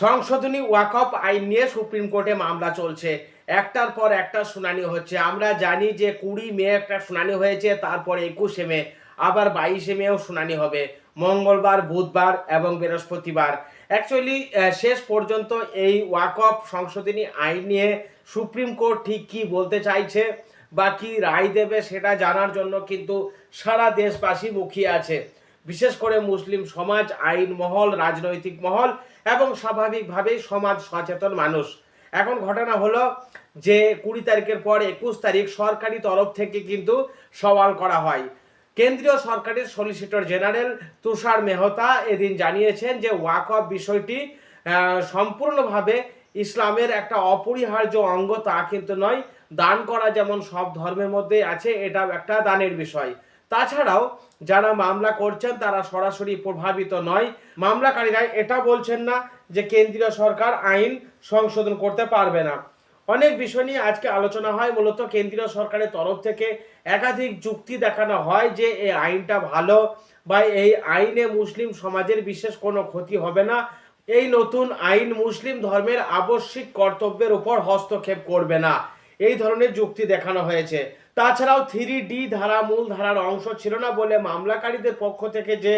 সংশোধনী ওয়াকফ আইন নিয়ে সুপ্রিম কোর্টে মামলা চলছে। একটার পর একটা শুনানি হচ্ছে। আমরা জানি যে কুড়ি মে একটা শুনানি হয়েছে, তারপরে একুশে মে, আবার বাইশে মেও শুনানি হবে। মঙ্গলবার, বুধবার এবং বৃহস্পতিবার। অ্যাকচুয়ালি শেষ পর্যন্ত এই ওয়াকফ সংশোধনী আইন নিয়ে সুপ্রিম কোর্ট ঠিক কি বলতে চাইছে বা কি রায় দেবে সেটা জানার জন্য কিন্তু সারা দেশবাসী মুখিয়ে আছে। বিশেষ করে মুসলিম সমাজ, আইন মহল, রাজনৈতিক মহল এবং স্বাভাবিকভাবেই সমাজ সচেতন মানুষ। এখন ঘটনা হলো যে কুড়ি তারিখের পর একুশ তারিখ সরকারি তরফ থেকে কিন্তু সওয়াল করা হয়। কেন্দ্রীয় সরকারের সলিসিটর জেনারেল তুষার মেহতা এদিন জানিয়েছেন যে ওয়াকফ বিষয়টি সম্পূর্ণভাবে ইসলামের একটা অপরিহার্য অঙ্গ তা কিন্তু নয়। দান করা যেমন সব ধর্মের মধ্যেই আছে, এটাও একটা দানের বিষয়। তাছাড়াও যারা মামলা করছেন তারা সরাসরি প্রভাবিত নয়। মামলাকারীরা এটা বলছেন না যে কেন্দ্রীয় সরকার আইন সংশোধন করতে পারবে না। অনেক বিষয় নিয়ে আজকে আলোচনা হয়, মূলত কেন্দ্রীয় সরকারের তরফ থেকে একাধিক যুক্তি দেখানো হয় যে এই আইনটা ভালো বা এই আইনে মুসলিম সমাজের বিশেষ কোনো ক্ষতি হবে না। এই নতুন আইন মুসলিম ধর্মের আবশ্যিক কর্তব্যের উপর হস্তক্ষেপ করবে না। এই ধরনের যুক্তি দেখানো হয়েছে। তাছাড়াও থ্রি ডি ধারা মূল ধারার অংশ ছিল না বলে মামলাকারীদের পক্ষ থেকে যে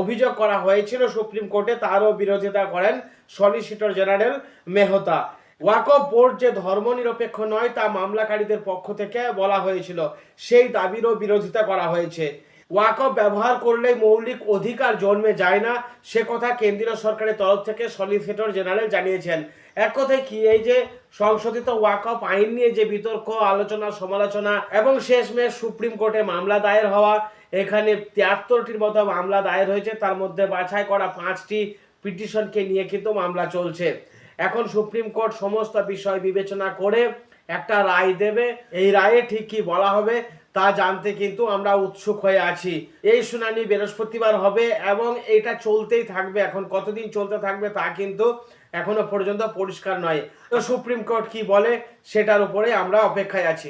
অভিযোগ করা হয়েছিল সুপ্রিম কোর্টে তারও বিরোধিতা করেন solicitor general Mehta. Waqf board যে ধর্মনিরপেক্ষ নয় তা মামলাকারীদের পক্ষ থেকে বলা হয়েছিল। সেই দাবিরও বিরোধিতা করা হয়েছে। ওয়াকফ ব্যবহার করলে মৌলিক অধিকার জন্মে যায় না, সে কথা কেন্দ্রীয় সরকারের তরফ থেকে সলিসিটর জেনারেল জানিয়েছেন। এক কথায় কি এই যে সংশোধিত ওয়াকফ আইন নিয়ে যে বিতর্ক, আলোচনা, সমালোচনা এবং শেষমেশ সুপ্রিম কোর্টে মামলা দায়ের হওয়া, এখানে তিয়াত্তরটির মতো মামলা দায়ের হয়েছে, তার মধ্যে বাছাই করা পাঁচটি পিটিশনকে নিয়ে কিন্তু মামলা চলছে। এখন সুপ্রিম কোর্ট সমস্ত বিষয় বিবেচনা করে একটা রায় দেবে। এই রায়ে ঠিক কি বলা হবে তা জানতে কিন্তু আমরা উৎসুক হয়ে আছি। এই শুনানি বৃহস্পতিবার হবে এবং এটা চলতেই থাকবে, এখন কতদিন চলতে থাকবে তা কিন্তু এখনও পর্যন্ত পরিষ্কার নয়। তো সুপ্রিম কোর্ট কি বলে সেটার উপরে আমরা অপেক্ষায় আছি।